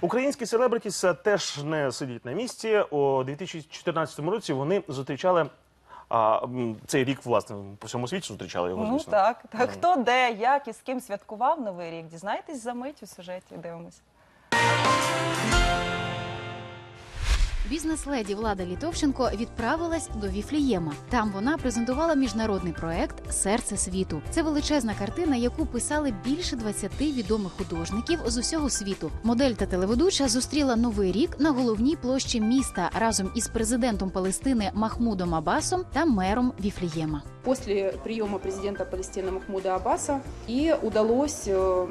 Українські селебритіс теж не сидять на місці. У 2014 році вони зустрічали а, цей рік, власне, по всьому світі зустрічали його. Ну звісно. так, так. Хто де, як і з ким святкував новий рік? Дізнайтесь за мить у сюжеті. Дивимось. Бізнес-леді Влада Літовченко відправилась до Віфлієма. Там вона презентувала міжнародний проект Серце світу. Це величезна картина, яку писали більше 20 відомих художників з усього світу. Модель та телеведуча зустріла новий рік на головній площі міста разом із президентом Палестини Махмудом Абасом та мером Віфлієма. после приема президента Палестины Махмуда Аббаса и удалось э,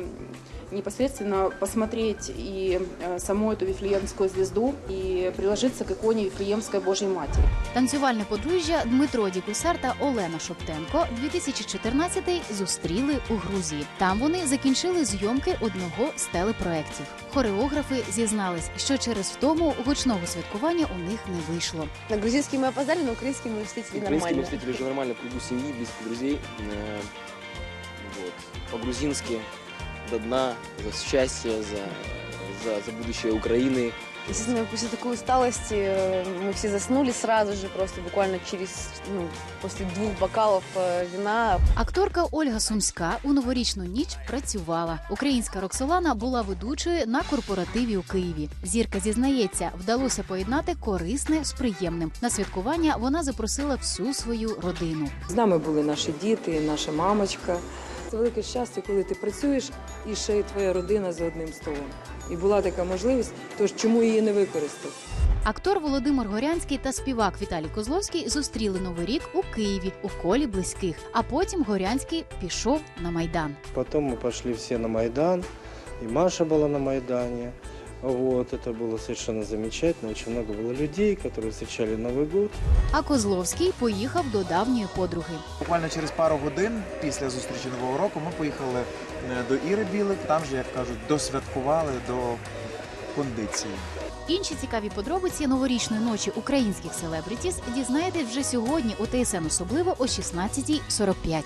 непосредственно посмотреть и э, саму эту Вифлеемскую звезду и приложиться к иконе Вифлеемской Божьей Матери. Танцювальне подружжя Дмитро Дікусар та Олена Шоптенко 2014 зустріли у Грузії. Там вони закінчили зйомки одного з телепроєктів. Хореографи зізнались, що через втому гучного святкування у них не вийшло. На грузинский мы опоздали, на украинский мы встретили Украинский нормально. мы встретили уже нормально, в кругу семьи, близких друзей. Э, Вот. По-грузински, до дна, за счастье, за, за, за будущее Украины. Естественно, после такой усталости э, мы все заснули сразу же, просто буквально через, ну, после двух бокалов э, вина. Акторка Ольга Сумська у новорічну ніч працювала. Українська Роксолана була ведучою на корпоративі у Києві. Зірка зізнається, вдалося поєднати корисне з приємним. На святкування вона запросила всю свою родину. З нами були наші діти, наша мамочка. Це велике щастя, коли ти працюєш і ще й твоя родина за одним столом. І була така можливість, тож чому її не використати? Актор Володимир Горянський та співак Віталій Козловський зустріли новий рік у Києві у колі близьких. А потім Горянський пішов на майдан. Потім ми пішли всі на Майдан, і Маша була на Майдане. Вот, это было совершенно замечательно. Очень много было людей, которые встречали Новый год. А Козловський поїхав до давньої подруги. Буквально через пару годин після зустрічі нового року ми поїхали е, до Іри Білик. Там же, як кажуть, досвяткували до кондиції. Інші цікаві подробиці новорічної ночі українських селебритіс дізнаєтесь вже сьогодні у ТСН особливо о 16.45.